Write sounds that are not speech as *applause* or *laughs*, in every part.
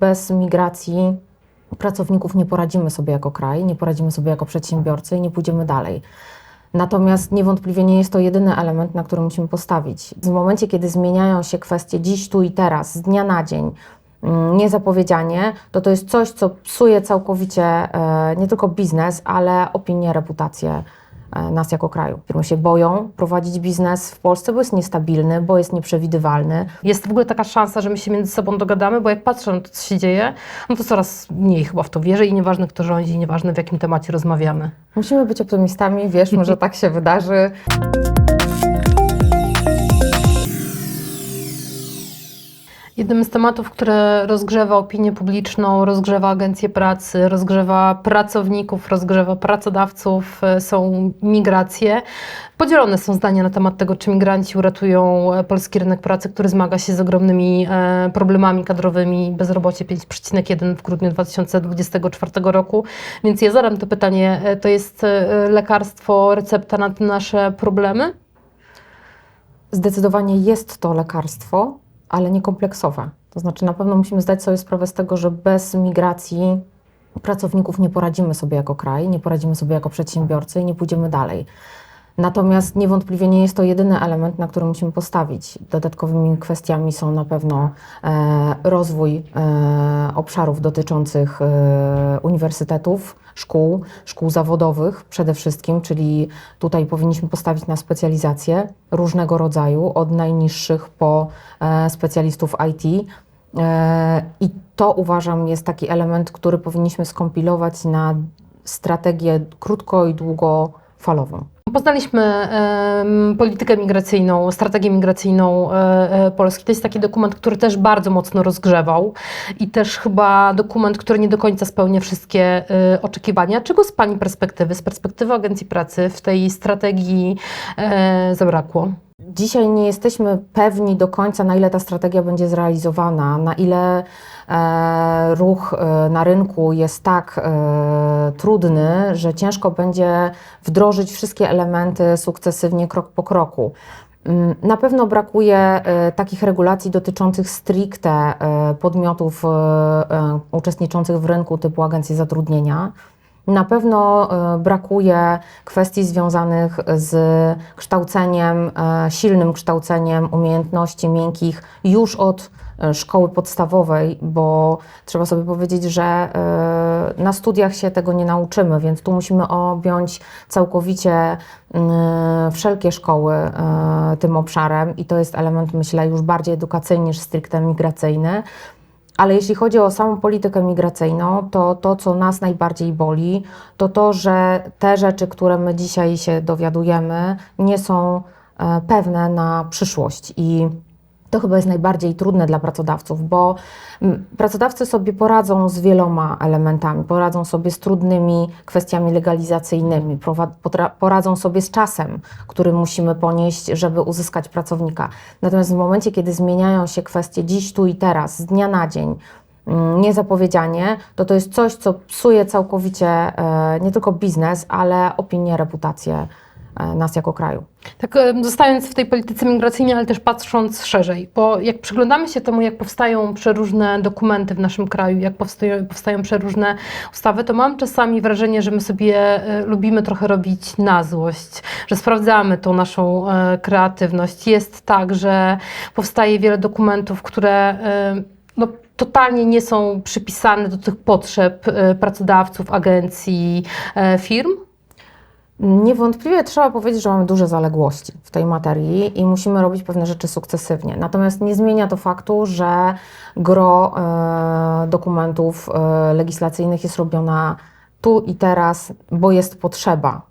Bez migracji pracowników nie poradzimy sobie jako kraj, nie poradzimy sobie jako przedsiębiorcy i nie pójdziemy dalej. Natomiast niewątpliwie nie jest to jedyny element, na który musimy postawić. W momencie, kiedy zmieniają się kwestie dziś, tu i teraz, z dnia na dzień, mm, niezapowiedzianie, to to jest coś, co psuje całkowicie e, nie tylko biznes, ale opinię, reputację nas jako kraju. Firmy się boją prowadzić biznes w Polsce, bo jest niestabilny, bo jest nieprzewidywalny. Jest w ogóle taka szansa, że my się między sobą dogadamy, bo jak patrzę na to, co się dzieje, no to coraz mniej chyba w to wierzę i nieważne kto rządzi, nieważne w jakim temacie rozmawiamy. Musimy być optymistami, wierzmy, że *laughs* tak się wydarzy. Jednym z tematów, które rozgrzewa opinię publiczną, rozgrzewa agencje pracy, rozgrzewa pracowników, rozgrzewa pracodawców, e, są migracje. Podzielone są zdania na temat tego, czy migranci uratują e, polski rynek pracy, który zmaga się z ogromnymi e, problemami kadrowymi, bezrobocie 5,1 w grudniu 2024 roku. Więc ja zadam to pytanie, to jest lekarstwo, recepta na nasze problemy? Zdecydowanie jest to lekarstwo, ale nie kompleksowe. To znaczy, na pewno musimy zdać sobie sprawę z tego, że bez migracji pracowników nie poradzimy sobie jako kraj, nie poradzimy sobie jako przedsiębiorcy i nie pójdziemy dalej. Natomiast niewątpliwie nie jest to jedyny element, na który musimy postawić. Dodatkowymi kwestiami są na pewno e, rozwój e, obszarów dotyczących e, uniwersytetów, szkół, szkół zawodowych przede wszystkim, czyli tutaj powinniśmy postawić na specjalizację różnego rodzaju, od najniższych po specjalistów IT. I to uważam jest taki element, który powinniśmy skompilować na strategię krótko i długofalową. Poznaliśmy politykę migracyjną, strategię migracyjną e, e, Polski. To jest taki dokument, który też bardzo mocno rozgrzewał i też chyba dokument, który nie do końca spełnia wszystkie e, oczekiwania. Czego z Pani perspektywy, z perspektywy Agencji Pracy w tej strategii zabrakło? Dzisiaj nie jesteśmy pewni do końca, na ile ta strategia będzie zrealizowana, na ile e, ruch e, na rynku jest tak e, trudny, że ciężko będzie wdrożyć wszystkie elementy sukcesywnie, krok po kroku. Mm, Na pewno brakuje e, takich regulacji dotyczących stricte e, podmiotów e, uczestniczących w rynku typu agencje zatrudnienia. Na pewno e, brakuje kwestii związanych z kształceniem, e, silnym kształceniem umiejętności miękkich już od e, szkoły podstawowej, bo trzeba sobie powiedzieć, że na studiach się tego nie nauczymy, więc tu musimy objąć całkowicie mm, wszelkie szkoły tym obszarem i to jest element, myślę, już bardziej edukacyjny niż stricte migracyjny. Ale jeśli chodzi o samą politykę migracyjną, to to, co nas najbardziej boli, to to, że te rzeczy, które my dzisiaj się dowiadujemy, nie są e, pewne na przyszłość. I to chyba jest najbardziej trudne dla pracodawców, bo mm, pracodawcy sobie poradzą z wieloma elementami, poradzą sobie z trudnymi kwestiami legalizacyjnymi, poradzą sobie z czasem, który musimy ponieść, żeby uzyskać pracownika. Natomiast w momencie, kiedy zmieniają się kwestie dziś, tu i teraz, z dnia na dzień, mm, niezapowiedzianie, to to jest coś, co psuje całkowicie e, nie tylko biznes, ale opinię, reputację nas jako kraju. Tak e, zostając w tej polityce migracyjnej, ale też patrząc szerzej, bo jak przyglądamy się temu, jak powstają przeróżne dokumenty w naszym kraju, jak powstają, powstają przeróżne ustawy, to mam czasami wrażenie, że my sobie e, lubimy trochę robić na złość, że sprawdzamy tą naszą e, kreatywność. Jest tak, że powstaje wiele dokumentów, które e, no, totalnie nie są przypisane do tych potrzeb e, pracodawców, agencji, e, firm. Niewątpliwie trzeba powiedzieć, że mamy duże zaległości w tej materii i musimy robić pewne rzeczy sukcesywnie. Natomiast nie zmienia to faktu, że gro e, dokumentów e, legislacyjnych jest robiona tu i teraz, bo jest potrzeba.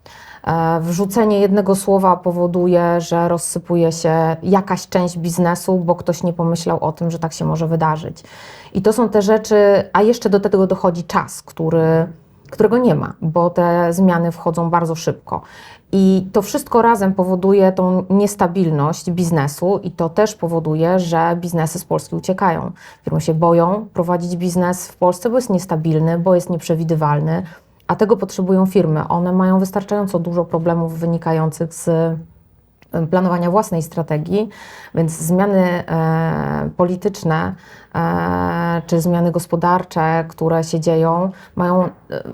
E, Wrzucenie jednego słowa powoduje, że rozsypuje się jakaś część biznesu, bo ktoś nie pomyślał o tym, że tak się może wydarzyć. I to są te rzeczy, a jeszcze do tego dochodzi czas, który którego nie ma, bo te zmiany wchodzą bardzo szybko. I to wszystko razem powoduje tą niestabilność biznesu, i to też powoduje, że biznesy z Polski uciekają. Firmy się boją prowadzić biznes w Polsce, bo jest niestabilny, bo jest nieprzewidywalny, a tego potrzebują firmy. One mają wystarczająco dużo problemów wynikających z e, planowania własnej strategii, więc zmiany e, polityczne e, czy zmiany gospodarcze, które się dzieją, mają e,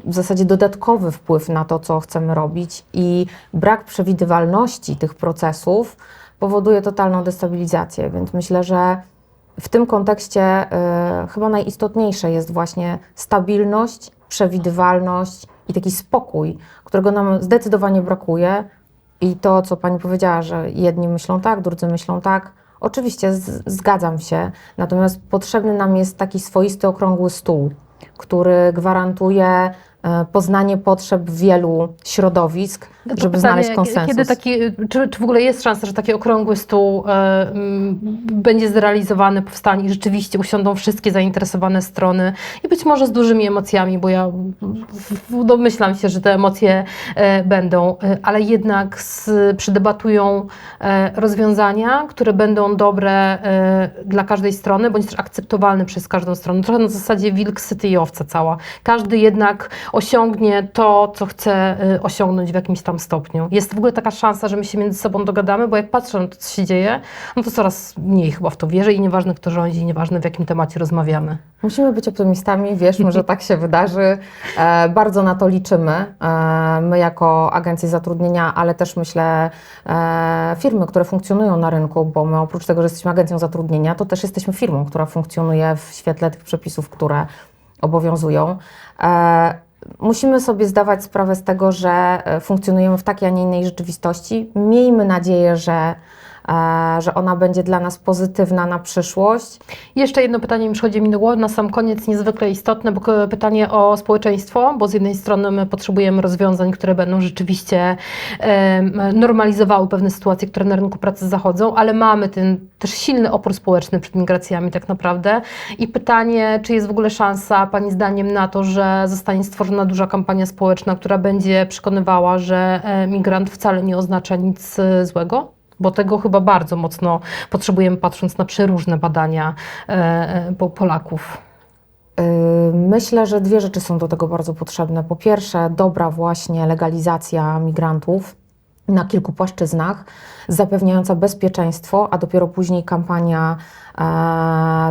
w zasadzie dodatkowy wpływ na to, co chcemy robić i brak przewidywalności tych procesów powoduje totalną destabilizację, więc myślę, że w tym kontekście y, chyba najistotniejsze jest właśnie stabilność, przewidywalność i taki spokój, którego nam zdecydowanie brakuje. I to, co Pani powiedziała, że jedni myślą tak, drudzy myślą tak, oczywiście zgadzam się, natomiast potrzebny nam jest taki swoisty, okrągły stół, który gwarantuje poznanie potrzeb wielu środowisk, No żeby pytanie, znaleźć konsensus. Kiedy taki, czy, czy w ogóle jest szansa, że taki okrągły stół e, będzie zrealizowany, powstanie i rzeczywiście usiądą wszystkie zainteresowane strony i być może z dużymi emocjami, bo ja domyślam się, że te emocje e, będą, e, ale jednak z, przydebatują e, rozwiązania, które będą dobre e, dla każdej strony, bądź też akceptowalne przez każdą stronę. Trochę na zasadzie wilk, syty i owca cała. Każdy jednak osiągnie to, co chce e, osiągnąć w jakimś tam stopniu. Jest w ogóle taka szansa, że my się między sobą dogadamy, bo jak patrzę na to, co się dzieje, no to coraz mniej chyba w to wierzę i nieważne kto rządzi, nieważne w jakim temacie rozmawiamy. Musimy być optymistami, wierzmy, *laughs* że tak się wydarzy. E, bardzo na to liczymy. E, my jako agencje zatrudnienia, ale też myślę e, firmy, które funkcjonują na rynku, bo my oprócz tego, że jesteśmy agencją zatrudnienia, to też jesteśmy firmą, która funkcjonuje w świetle tych przepisów, które obowiązują. E, Musimy sobie zdawać sprawę z tego, że e, funkcjonujemy w takiej, a nie innej rzeczywistości. Miejmy nadzieję, że, że ona będzie dla nas pozytywna na przyszłość. Jeszcze jedno pytanie mi przychodzi mi do głowy, na sam koniec niezwykle istotne, bo k- pytanie o społeczeństwo, bo z jednej strony my potrzebujemy rozwiązań, które będą rzeczywiście normalizowały pewne sytuacje, które na rynku pracy zachodzą, ale mamy ten też silny opór społeczny przed migracjami tak naprawdę. I pytanie, czy jest w ogóle szansa Pani zdaniem na to, że zostanie stworzona duża kampania społeczna, która będzie przekonywała, że e, migrant wcale nie oznacza nic e, złego? Bo tego chyba bardzo mocno potrzebujemy, patrząc na przeróżne badania e, e, po- Polaków. Yy, Myślę, że dwie rzeczy są do tego bardzo potrzebne. Po pierwsze, dobra właśnie legalizacja migrantów na kilku płaszczyznach, zapewniająca bezpieczeństwo, a dopiero później kampania e,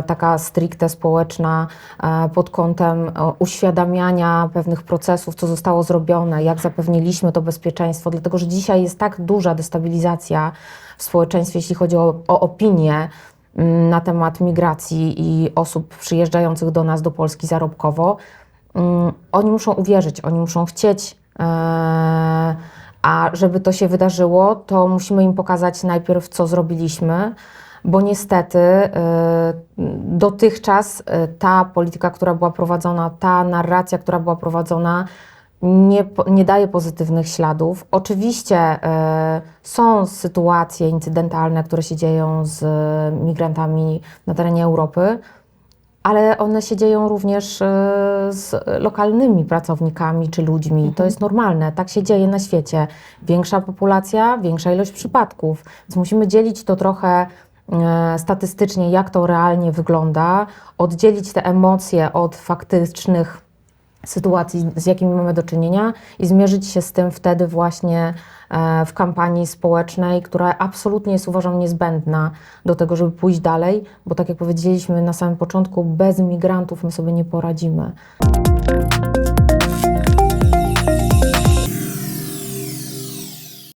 taka stricte społeczna e, pod kątem e, uświadamiania pewnych procesów, co zostało zrobione, jak zapewniliśmy to bezpieczeństwo, dlatego że dzisiaj jest tak duża destabilizacja w społeczeństwie, jeśli chodzi o, o opinię, mm, na temat migracji i osób przyjeżdżających do nas do Polski zarobkowo, mm, oni muszą uwierzyć, oni muszą chcieć. e, A żeby to się wydarzyło, to musimy im pokazać najpierw, co zrobiliśmy, bo niestety e, dotychczas e, ta polityka, która była prowadzona, ta narracja, która była prowadzona, nie, nie daje pozytywnych śladów. Oczywiście e, są sytuacje incydentalne, które się dzieją z migrantami na terenie Europy, ale one się dzieją również e, z lokalnymi pracownikami czy ludźmi. To jest normalne, tak się dzieje na świecie. Większa populacja, większa ilość przypadków. Więc musimy dzielić to trochę e, statystycznie, jak to realnie wygląda, oddzielić te emocje od faktycznych sytuacji, z jakimi mamy do czynienia i zmierzyć się z tym wtedy właśnie e, w kampanii społecznej, która absolutnie jest uważam niezbędna do tego, żeby pójść dalej, bo tak jak powiedzieliśmy na samym początku, bez migrantów my sobie nie poradzimy.